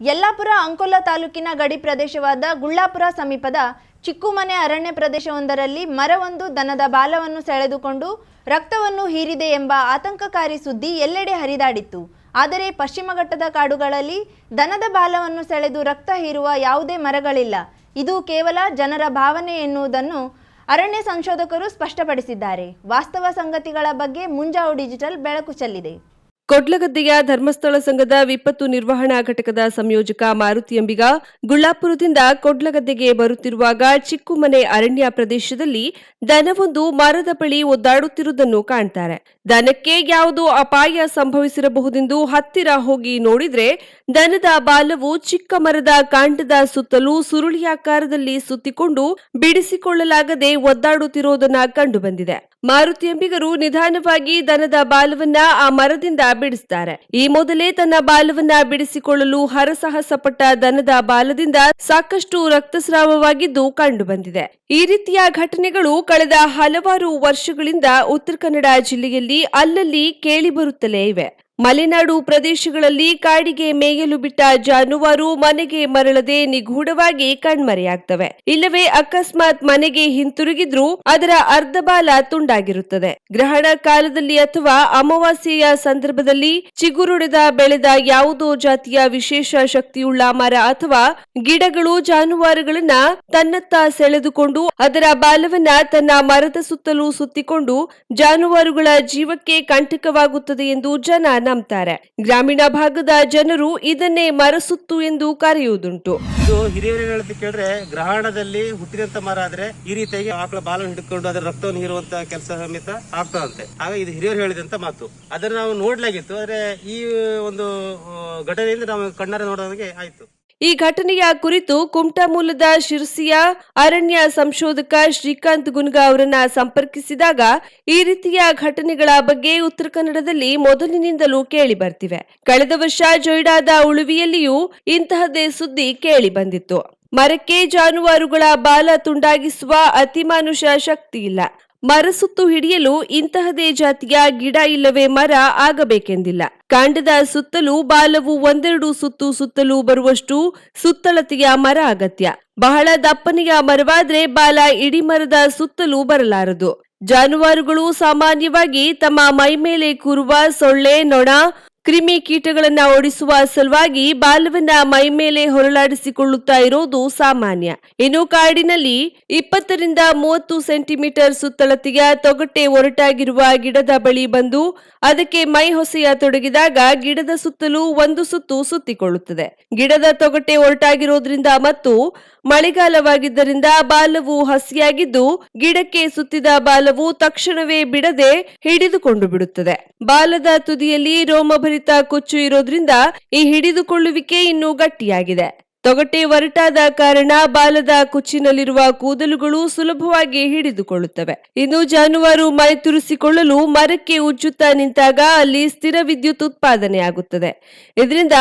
ಯಲ್ಲಾಪುರ ಅಂಕೋಲ ತಾಲೂಕಿನ ಗಡಿ ಪ್ರದೇಶವಾದ ಗುಳ್ಳಾಪುರ ಸಮೀಪದ ಚಿಕ್ಕುಮನೆ ಅರಣ್ಯ ಪ್ರದೇಶವೊಂದರಲ್ಲಿ ಮರವೊಂದು ದನದ ಬಾಲವನ್ನು ಸೆಳೆದುಕೊಂಡು ರಕ್ತವನ್ನು ಹೀರಿದೆ ಎಂಬ ಆತಂಕಕಾರಿ ಸುದ್ದಿ ಎಲ್ಲೆಡೆ ಹರಿದಾಡಿತ್ತು. ಆದರೆ ಪಶ್ಚಿಮ ಘಟ್ಟದ ಕಾಡುಗಳಲ್ಲಿ ದನದ ಬಾಲವನ್ನು ಸೆಳೆದು ರಕ್ತ ಹೀರುವ ಯಾವುದೇ ಮರಗಳಿಲ್ಲ. ಇದು ಕೇವಲ ಜನರ ಭಾವನೆ ಎನ್ನುವುದನ್ನು ಅರಣ್ಯ ಸಂಶೋಧಕರು ಸ್ಪಷ್ಟಪಡಿಸಿದ್ದಾರೆ. ವಾಸ್ತವ ಸಂಗತಿಗಳ ಬಗ್ಗೆ ಮುಂಜಾವು ಡಿಜಿಟಲ್ ಬೆಳಕು ಚೆಲ್ಲಿದೆ. ಕೊಡ್ಲಗದ್ದೆಯ ಧರ್ಮಸ್ಥಳ ಸಂಘದ ವಿಪತ್ತು ನಿರ್ವಹಣಾ ಘಟಕದ ಸಂಯೋಜಕ ಮಾರುತಿ ಅಂಬಿಗ ಗುಳ್ಳಾಪುರದಿಂದ ಕೊಡ್ಲಗದ್ದೆಗೆ ಬರುತ್ತಿರುವಾಗ ಚಿಕ್ಕುಮನೆ ಅರಣ್ಯ ಪ್ರದೇಶದಲ್ಲಿ ದನವೊಂದು ಮರದ ಬಳಿ ಒದ್ದಾಡುತ್ತಿರುವುದನ್ನು ಕಾಣ್ತಾರೆ. ದನಕ್ಕೆ ಯಾವುದೋ ಅಪಾಯ ಸಂಭವಿಸಿರಬಹುದೆಂದು ಹತ್ತಿರ ಹೋಗಿ ನೋಡಿದ್ರೆ ದನದ ಬಾಲವು ಚಿಕ್ಕ ಮರದ ಕಾಂಡದ ಸುತ್ತಲೂ ಸುರುಳಿಯಾಕಾರದಲ್ಲಿ ಸುತ್ತಿಕೊಂಡು ಬಿಡಿಸಿಕೊಳ್ಳಲಾಗದೆ ಒದ್ದಾಡುತ್ತಿರುವುದನ್ನು ಕಂಡುಬಂದಿದೆ. ಮಾರುತಿ ಅಂಬಿಗರು ನಿಧಾನವಾಗಿ ದನದ ಬಾಲವನ್ನ ಆ ಮರದಿಂದ ಬಿಡಿಸ್ತಾರೆ. ಈ ಮೊದಲೇ ತನ್ನ ಬಾಲವನ್ನ ಬಿಡಿಸಿಕೊಳ್ಳಲು ಹರಸಾಹಸ ಪಟ್ಟ ದನದ ಬಾಲದಿಂದ ಸಾಕಷ್ಟು ರಕ್ತಸ್ರಾವವಾಗಿದ್ದು ಕಂಡುಬಂದಿದೆ. ಈ ರೀತಿಯ ಘಟನೆಗಳು ಕಳೆದ ಹಲವಾರು ವರ್ಷಗಳಿಂದ ಉತ್ತರ ಕನ್ನಡ ಜಿಲ್ಲೆಯಲ್ಲಿ ಅಲ್ಲಲ್ಲಿ ಕೇಳಿಬರುತ್ತಲೇ ಇವೆ. ಮಲೆನಾಡು ಪ್ರದೇಶಗಳಲ್ಲಿ ಕಾಡಿಗೆ ಮೇಯಲು ಬಿಟ್ಟ ಜಾನುವಾರು ಮನೆಗೆ ಮರಳದೆ ನಿಗೂಢವಾಗಿ ಕಣ್ಮರೆಯಾಗ್ತವೆ. ಇಲ್ಲವೇ ಅಕಸ್ಮಾತ್ ಮನೆಗೆ ಹಿಂತಿರುಗಿದ್ರೂ ಅದರ ಅರ್ಧ ಬಾಲ ತುಂಡಾಗಿರುತ್ತದೆ. ಗ್ರಹಣ ಕಾಲದಲ್ಲಿ ಅಥವಾ ಅಮಾವಾಸ್ಯೆಯ ಸಂದರ್ಭದಲ್ಲಿ ಚಿಗುರುಡೆದ ಬೆಳೆದ ಯಾವುದೋ ಜಾತಿಯ ವಿಶೇಷ ಶಕ್ತಿಯುಳ್ಳ ಮರ ಅಥವಾ ಗಿಡಗಳು ಜಾನುವಾರುಗಳನ್ನ ತನ್ನತ್ತ ಸೆಳೆದುಕೊಂಡು ಅದರ ಬಾಲವನ್ನ ತನ್ನ ಮರದ ಸುತ್ತಲೂ ಸುತ್ತಿಕೊಂಡು ಜಾನುವಾರುಗಳ ಜೀವಕ್ಕೆ ಕಂಟಕವಾಗುತ್ತದೆ ಎಂದು ಜನ ನಂಬ್ತಾರೆ. ಗ್ರಾಮೀಣ ಭಾಗದ ಜನರು ಇದನ್ನೇ ಮರಸುತ್ತು ಎಂದು ಕರೆಯುವುದುಂಟು. ಇದು ಹಿರಿಯರು ಹೇಳೋದು ಕೇಳಿದ್ರೆ ಗ್ರಹಣದಲ್ಲಿ ಹುಟ್ಟಿದಂತ ಮರ ಆದ್ರೆ ಈ ರೀತಿಯಾಗಿ ಆಕಳ ಬಾಲನ್ನು ಹಿಡ್ಕೊಂಡು ಅದರ ರಕ್ತವನ್ನು ಹೀರುವಂತ ಕೆಲಸ ಸಮೇತ ಆಗ್ತದಂತೆ. ಆಗ ಇದು ಹಿರಿಯರು ಹೇಳಿದಂತ ಮಾತು. ಅದನ್ನ ನಾವು ನೋಡ್ಲಾಗಿತ್ತು, ಆದ್ರೆ ಈ ಒಂದು ಘಟನೆಯಿಂದ ನಾವು ಕಣ್ಣಾರೆ ನೋಡೋದಕ್ಕೆ ಆಯ್ತು. ಈ ಘಟನೆಯ ಕುರಿತು ಕುಮಟಾ ಮೂಲದ ಶಿರ್ಸಿಯ ಅರಣ್ಯ ಸಂಶೋಧಕ ಶ್ರೀಕಾಂತ್ ಗುನ್ಗಾ ಅವರನ್ನ ಸಂಪರ್ಕಿಸಿದಾಗ ಈ ರೀತಿಯ ಘಟನೆಗಳ ಬಗ್ಗೆ ಉತ್ತರ ಕನ್ನಡದಲ್ಲಿ ಮೊದಲಿನಿಂದಲೂ ಕೇಳಿ ಬರ್ತಿವೆ. ಕಳೆದ ವರ್ಷ ಜೊಯ್ಡಾದ ಉಳುವಿಯಲ್ಲಿಯೂ ಇಂತಹದೇ ಸುದ್ದಿ ಕೇಳಿ ಬಂದಿತ್ತು. ಮರಕ್ಕೆ ಜಾನುವಾರುಗಳ ಬಾಲ ತುಂಡಾಗಿಸುವ ಅತಿಮಾನುಷ ಶಕ್ತಿ ಇಲ್ಲ. ಮರ ಸುತ್ತು ಹಿಡಿಯಲು ಇಂತಹದೇ ಜಾತಿಯ ಗಿಡ ಇಲ್ಲವೇ ಮರ ಆಗಬೇಕೆಂದಿಲ್ಲ. ಕಾಂಡದ ಸುತ್ತಲೂ ಬಾಲವು ಒಂದೆರಡು ಸುತ್ತು ಸುತ್ತಲೂ ಬರುವಷ್ಟು ಸುತ್ತಳತೆಯ ಮರ ಅಗತ್ಯ. ಬಹಳ ದಪ್ಪನೆಯ ಮರವಾದ್ರೆ ಬಾಲ ಇಡಿ ಮರದ ಸುತ್ತಲೂ ಬರಲಾರದು. ಜಾನುವಾರುಗಳು ಸಾಮಾನ್ಯವಾಗಿ ತಮ್ಮ ಮೈಮೇಲೆ ಕೂರುವ ಸೊಳ್ಳೆ, ನೊಣ ಕ್ರಿಮಿ ಕೀಟಗಳನ್ನ ಓಡಿಸುವ ಸಲುವಾಗಿ ಬಾಲವನ್ನ ಮೈಮೇಲೆ ಹೊರಳಾಡಿಸಿಕೊಳ್ಳುತ್ತಾ ಇರೋದು ಸಾಮಾನ್ಯ. ಇನ್ನು ಕಾಡಿನಲ್ಲಿ ಇಪ್ಪತ್ತರಿಂದ ಮೂವತ್ತು ಸೆಂಟಿಮೀಟರ್ ಸುತ್ತಳತೆಯ ತೊಗಟೆ ಒರಟಾಗಿರುವ ಗಿಡದ ಬಳಿ ಬಂದು ಅದಕ್ಕೆ ಮೈ ಹೊಸೆಯ ತೊಡಗಿದಾಗ ಗಿಡದ ಸುತ್ತಲೂ ಒಂದು ಸುತ್ತು ಸುತ್ತಿಕೊಳ್ಳುತ್ತದೆ. ಗಿಡದ ತೊಗಟೆ ಒರಟಾಗಿರೋದ್ರಿಂದ ಮತ್ತು ಮಳೆಗಾಲವಾಗಿದ್ದರಿಂದ ಬಾಲವು ಹಸಿಯಾಗಿದ್ದು ಗಿಡಕ್ಕೆ ಸುತ್ತಿದ ಬಾಲವು ತಕ್ಷಣವೇ ಬಿಡದೆ ಹಿಡಿದುಕೊಂಡು ಬಿಡುತ್ತದೆ. ಬಾಲದ ತುದಿಯಲ್ಲಿ ರೋಮಭರಿತ ಕೊಚ್ಚು ಇರೋದ್ರಿಂದ ಈ ಹಿಡಿದುಕೊಳ್ಳುವಿಕೆ ಇನ್ನೂ ಗಟ್ಟಿಯಾಗಿದೆ. ತೊಗಟೆ ಒರಟಾದ ಕಾರಣ ಬಾಲದ ಕುಚ್ಚಿನಲ್ಲಿರುವ ಕೂದಲುಗಳು ಸುಲಭವಾಗಿ ಹಿಡಿದುಕೊಳ್ಳುತ್ತವೆ. ಇನ್ನು ಜಾನುವಾರು ಮೈ ತುರಿಸಿಕೊಳ್ಳಲು ಮರಕ್ಕೆ ಉಜ್ಜುತ್ತಾ ನಿಂತಾಗ ಅಲ್ಲಿ ಸ್ಥಿರ ವಿದ್ಯುತ್ ಉತ್ಪಾದನೆಯಾಗುತ್ತದೆ. ಇದರಿಂದ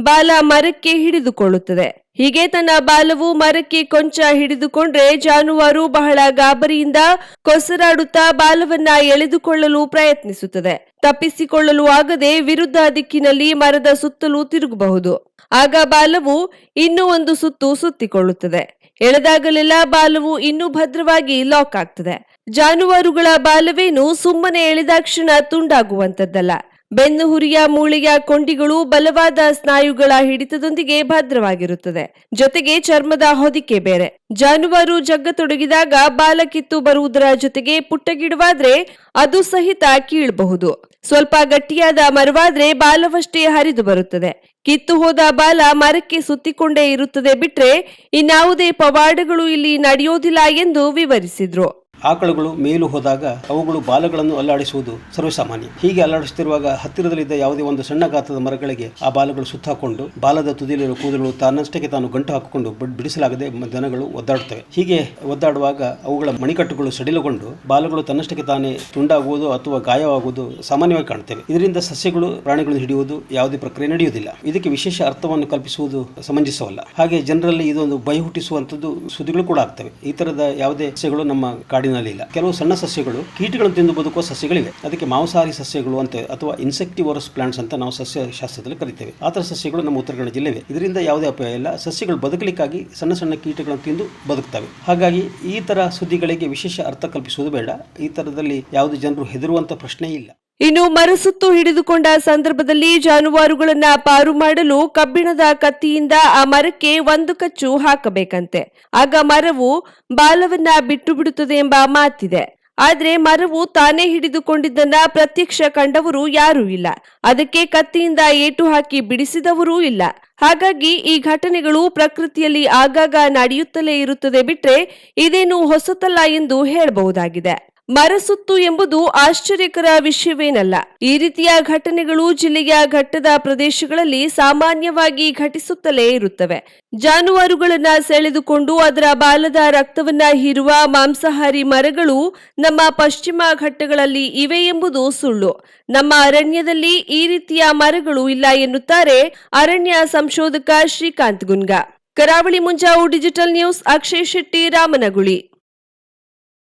ಬಾಲ ಮರಕ್ಕೆ ಹಿಡಿದುಕೊಳ್ಳುತ್ತದೆ. ಹೀಗೆ ತನ್ನ ಬಾಲವು ಮರಕ್ಕೆ ಕೊಂಚ ಹಿಡಿದುಕೊಂಡ್ರೆ ಜಾನುವಾರು ಬಹಳ ಗಾಬರಿಯಿಂದ ಕೊಸರಾಡುತ್ತಾ ಬಾಲವನ್ನ ಎಳೆದುಕೊಳ್ಳಲು ಪ್ರಯತ್ನಿಸುತ್ತದೆ. ತಪ್ಪಿಸಿಕೊಳ್ಳಲು ಆಗದೆ ವಿರುದ್ಧ ದಿಕ್ಕಿನಲ್ಲಿ ಮರದ ಸುತ್ತಲೂ ತಿರುಗಬಹುದು. ಆಗ ಬಾಲವು ಇನ್ನೂ ಒಂದು ಸುತ್ತು ಸುತ್ತಿಕೊಳ್ಳುತ್ತದೆ. ಎಳೆದಾಗಲೆಲ್ಲ ಬಾಲವು ಇನ್ನೂ ಭದ್ರವಾಗಿ ಲಾಕ್ ಆಗ್ತದೆ. ಜಾನುವಾರುಗಳ ಬಾಲವೇನು ಸುಮ್ಮನೆ ಎಳೆದಾಕ್ಷಣ ತುಂಡಾಗುವಂತದ್ದಲ್ಲ ಬೆನ್ನು ಹುರಿಯ ಮೂಳೆಯ ಕೊಂಡಿಗಳು ಬಲವಾದ ಸ್ನಾಯುಗಳ ಹಿಡಿತದೊಂದಿಗೆ ಭದ್ರವಾಗಿರುತ್ತದೆ. ಜೊತೆಗೆ ಚರ್ಮದ ಹೊದಿಕೆ ಬೇರೆ. ಜಾನುವಾರು ಜಗ್ಗತೊಡಗಿದಾಗ ಬಾಲ ಕಿತ್ತು ಬರುವುದರ ಜೊತೆಗೆ ಪುಟ್ಟಗಿಡವಾದ್ರೆ ಅದು ಸಹಿತ ಕೀಳಬಹುದು. ಸ್ವಲ್ಪ ಗಟ್ಟಿಯಾದ ಮರವಾದ್ರೆ ಬಾಲವಷ್ಟೇ ಹರಿದು ಬರುತ್ತದೆ. ಕಿತ್ತು ಹೋದ ಬಾಲ ಮರಕ್ಕೆ ಸುತ್ತಿಕೊಂಡೇ ಇರುತ್ತದೆ ಬಿಟ್ರೆ ಇನ್ಯಾವುದೇ ಪವಾಡಗಳು ಇಲ್ಲಿ ನಡೆಯೋದಿಲ್ಲ ಎಂದು ವಿವರಿಸಿದ್ರು. ಆಕಳುಗಳು ಮೇಲು ಹೋದಾಗ ಅವುಗಳು ಬಾಲಗಳನ್ನು ಅಲ್ಲಾಡಿಸುವುದು ಸರ್ವಸಾಮಾನ್ಯ. ಹೀಗೆ ಅಲ್ಲಾಡಿಸುತ್ತಿರುವಾಗ ಹತ್ತಿರದಲ್ಲಿದ್ದ ಯಾವುದೇ ಒಂದು ಸಣ್ಣ ಗಾತ್ರದ ಮರಗಳಿಗೆ ಆ ಬಾಲಗಳು ಸುತ್ತಾಕೊಂಡು ಬಾಲದ ತುದಿಯಲ್ಲಿರುವ ಕೂದಲು ತಾನಷ್ಟಕ್ಕೆ ತಾನು ಗಂಟು ಹಾಕಿಕೊಂಡು ಬಿಡಿಸಲಾಗದೆ ದನಗಳು ಒದ್ದಾಡುತ್ತವೆ. ಹೀಗೆ ಒದ್ದಾಡುವಾಗ ಅವುಗಳ ಮಣಿಕಟ್ಟುಗಳು ಸಡಿಲಗೊಂಡು ಬಾಲಗಳು ತನ್ನಷ್ಟಕ್ಕೆ ತಾನೇ ತುಂಡಾಗುವುದು ಅಥವಾ ಗಾಯವಾಗುವುದು ಸಾಮಾನ್ಯವಾಗಿ ಕಾಣುತ್ತವೆ. ಇದರಿಂದ ಸಸ್ಯಗಳು ಪ್ರಾಣಿಗಳನ್ನು ಹಿಡಿಯುವುದು ಯಾವುದೇ ಪ್ರಕ್ರಿಯೆ ನಡೆಯುವುದಿಲ್ಲ. ಇದಕ್ಕೆ ವಿಶೇಷ ಅರ್ಥವನ್ನು ಕಲ್ಪಿಸುವುದು ಸಮಂಜಸವಲ್ಲ. ಹಾಗೆ ಜನರಲ್ಲಿ ಇದೊಂದು ಭಯ ಹುಟ್ಟಿಸುವಂತದ್ದು ಸುದ್ದಿಗಳು ಕೂಡ ಆಗ್ತವೆ. ಈ ತರದ ಯಾವುದೇ ಸಸ್ಯಗಳು ನಮ್ಮ ಕಾಡಿನ ಕಾಡಿನಲ್ಲಿಲ್ಲ ಕೆಲವು ಸಣ್ಣ ಸಸ್ಯಗಳು ಕೀಟಗಳನ್ನು ತಿಂದು ಬದುಕುವ ಸಸ್ಯಗಳಿವೆ. ಅದಕ್ಕೆ ಮಾಂಸಾಹಾರಿ ಸಸ್ಯಗಳು ಅಂತ, ಅಥವಾ ಇನ್ಸೆಕ್ಟಿವರಸ್ ಪ್ಲಾಂಟ್ಸ್ ಅಂತ ನಾವು ಸಸ್ಯ ಶಾಸ್ತ್ರದಲ್ಲಿ ಕರಿತೇವೆ. ಆ ಥರ ಸಸ್ಯಗಳು ನಮ್ಮ ಉತ್ತರ ಕನ್ನಡ ಜಿಲ್ಲೆವೆ. ಇದರಿಂದ ಯಾವುದೇ ಅಪಾಯ ಇಲ್ಲ. ಸಸ್ಯಗಳು ಬದುಕಲಿಕ್ಕಾಗಿ ಸಣ್ಣ ಸಣ್ಣ ಕೀಟಗಳನ್ನು ತಿಂದು ಬದುಕ್ತವೆ. ಹಾಗಾಗಿ ಈ ತರ ಸುದ್ದಿಗಳಿಗೆ ವಿಶೇಷ ಅರ್ಥ ಕಲ್ಪಿಸುವುದು ಬೇಡ. ಈ ಥರದಲ್ಲಿ ಯಾವುದೇ ಜನರು ಹೆದರುವಂತ ಪ್ರಶ್ನೆ ಇಲ್ಲ. ಇನ್ನು ಮರಸುತ್ತು ಹಿಡಿದುಕೊಂಡ ಸಂದರ್ಭದಲ್ಲಿ ಜಾನುವಾರುಗಳನ್ನ ಪಾರು ಮಾಡಲು ಕಬ್ಬಿಣದ ಕತ್ತಿಯಿಂದ ಆ ಮರಕ್ಕೆ ಒಂದು ಕಚ್ಚು ಹಾಕಬೇಕಂತೆ. ಆಗ ಮರವು ಬಾಲವನ್ನ ಬಿಟ್ಟು ಬಿಡುತ್ತದೆ ಎಂಬ ಮಾತಿದೆ. ಆದ್ರೆ ಮರವು ತಾನೇ ಹಿಡಿದುಕೊಂಡಿದ್ದನ್ನ ಪ್ರತ್ಯಕ್ಷ ಕಂಡವರು ಯಾರೂ ಇಲ್ಲ. ಅದಕ್ಕೆ ಕತ್ತಿಯಿಂದ ಏಟು ಹಾಕಿ ಬಿಡಿಸಿದವರೂ ಇಲ್ಲ. ಹಾಗಾಗಿ ಈ ಘಟನೆಗಳು ಪ್ರಕೃತಿಯಲ್ಲಿ ಆಗಾಗ ನಡೆಯುತ್ತಲೇ ಇರುತ್ತದೆ ಬಿಟ್ರೆ ಇದೇನು ಹೊಸತಲ್ಲ ಎಂದು ಹೇಳಬಹುದಾಗಿದೆ. ಮರಸುತ್ತು ಎಂಬುದು ಆಶ್ಚರ್ಯಕರ ವಿಷಯವೇನಲ್ಲ. ಈ ರೀತಿಯ ಘಟನೆಗಳು ಜಿಲ್ಲೆಯ ಘಟ್ಟದ ಪ್ರದೇಶಗಳಲ್ಲಿ ಸಾಮಾನ್ಯವಾಗಿ ಘಟಿಸುತ್ತಲೇ ಇರುತ್ತವೆ. ಜಾನುವಾರುಗಳನ್ನ ಸೆಳೆದುಕೊಂಡು ಅದರ ಬಾಲದ ರಕ್ತವನ್ನ ಹೀರುವ ಮಾಂಸಾಹಾರಿ ಮರಗಳು ನಮ್ಮ ಪಶ್ಚಿಮ ಘಟ್ಟಗಳಲ್ಲಿ ಇವೆ ಎಂಬುದು ಸುಳ್ಳು. ನಮ್ಮ ಅರಣ್ಯದಲ್ಲಿ ಈ ರೀತಿಯ ಮರಗಳು ಇಲ್ಲ ಎನ್ನುತ್ತಾರೆ ಅರಣ್ಯ ಸಂಶೋಧಕ Srikanth ಗುನ್ಗಾ. Karavali Munjavu digital news Akshay Shetty Ramanaguli.